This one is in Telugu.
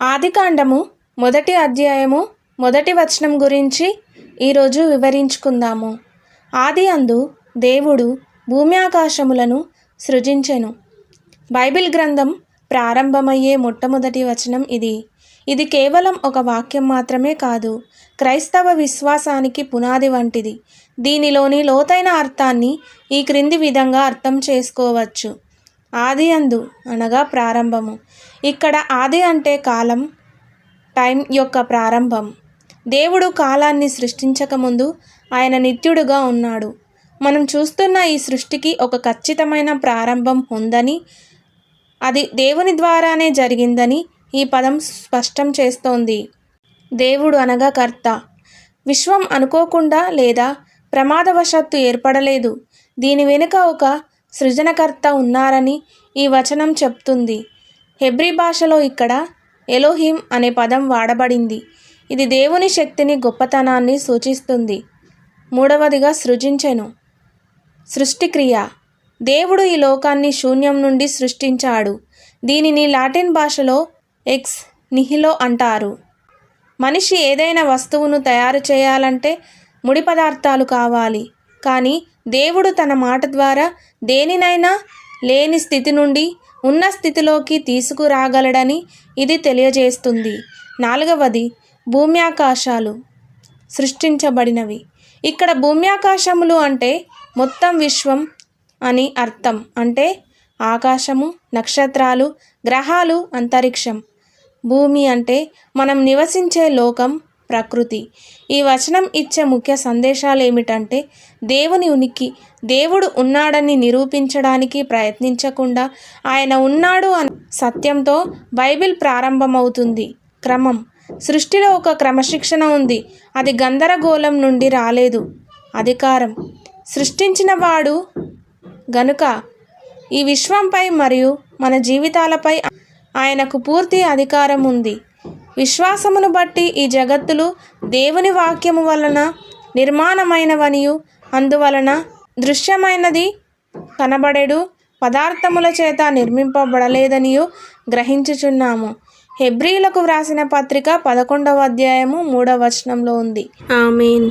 ఆదికాండము మొదటి అధ్యాయము మొదటి వచనం గురించి ఈరోజు వివరించుకుందాము. ఆది అందు దేవుడు భూమి ఆకాశములను సృజించెను. బైబిల్ గ్రంథం ప్రారంభమయ్యే మొట్టమొదటి వచనం ఇది. ఇది కేవలం ఒక వాక్యం మాత్రమే కాదు క్రైస్తవ విశ్వాసానికి పునాది వంటిది. దీనిలోని లోతైన అర్థాన్ని ఈ క్రింది విధంగా అర్థం చేసుకోవచ్చు. ఆది అందు అనగా ప్రారంభము. ఇక్కడ ఆది అంటే కాలం టైం యొక్క ప్రారంభం. దేవుడు కాలాన్ని సృష్టించకముందు ఆయన నిత్యుడుగా ఉన్నాడు. మనం చూస్తున్న ఈ సృష్టికి ఒక ఖచ్చితమైన ప్రారంభం ఉందని అది దేవుని ద్వారానే జరిగిందని ఈ పదం స్పష్టం చేస్తోంది. దేవుడు అనగా కర్త. విశ్వం అనుకోకుండా లేదా ప్రమాదవశాత్తు ఏర్పడలేదు. దీని వెనుక ఒక సృజనకర్త ఉన్నారని ఈ వచనం చెప్తుంది. హెబ్రీ భాషలో ఇక్కడ ఎలోహిం అనే పదం వాడబడింది. ఇది దేవుని శక్తిని గొప్పతనాన్ని సూచిస్తుంది. మూడవదిగా సృజించెను. సృష్టిక్రియ. దేవుడు ఈ లోకాన్ని శూన్యం నుండి సృష్టించాడు. దీనిని లాటిన్ భాషలో ఎక్స్ నిహిలో అంటారు. మనిషి ఏదైనా వస్తువును తయారు చేయాలంటే ముడి పదార్థాలు కావాలి. కానీ దేవుడు తన మాట ద్వారా దేనినైనా లేని స్థితి నుండి ఉన్న స్థితిలోకి తీసుకురాగలడని ఇది తెలియజేస్తుంది. నాలుగవది భూమి ఆకాశాలు సృష్టించబడినవి. ఇక్కడ భూమి ఆకాశములు అంటే మొత్తం విశ్వం అని అర్థం. అంటే ఆకాశము నక్షత్రాలు గ్రహాలు అంతరిక్షం. భూమి అంటే మనం నివసించే లోకం ప్రకృతి. ఈ వచనం ఇచ్చే ముఖ్య సందేశాలు ఏమిటంటే దేవుని ఉనికి దేవుడు ఉన్నాడని నిరూపించడానికి ప్రయత్నించకుండా ఆయన ఉన్నాడు అని సత్యంతో బైబిల్ ప్రారంభమవుతుంది. క్రమం. సృష్టిలో ఒక క్రమశిక్షణ ఉంది. అది గందరగోళం నుండి రాలేదు. అధికారం. సృష్టించిన వాడు గనుక ఈ విశ్వంపై మరియు మన జీవితాలపై ఆయనకు పూర్తి అధికారం ఉంది. విశ్వాసమును బట్టి ఈ జగత్తులు దేవుని వాక్యము వలన నిర్మాణమైనవనియు. అందువలన దృశ్యమైనది కనబడేడు పదార్థముల చేత నిర్మింపబడలేదనియు గ్రహించుచున్నాము. హెబ్రీలకు వ్రాసిన పత్రిక పదకొండవ అధ్యాయము మూడవ వచనంలో ఉంది. ఆమెన్.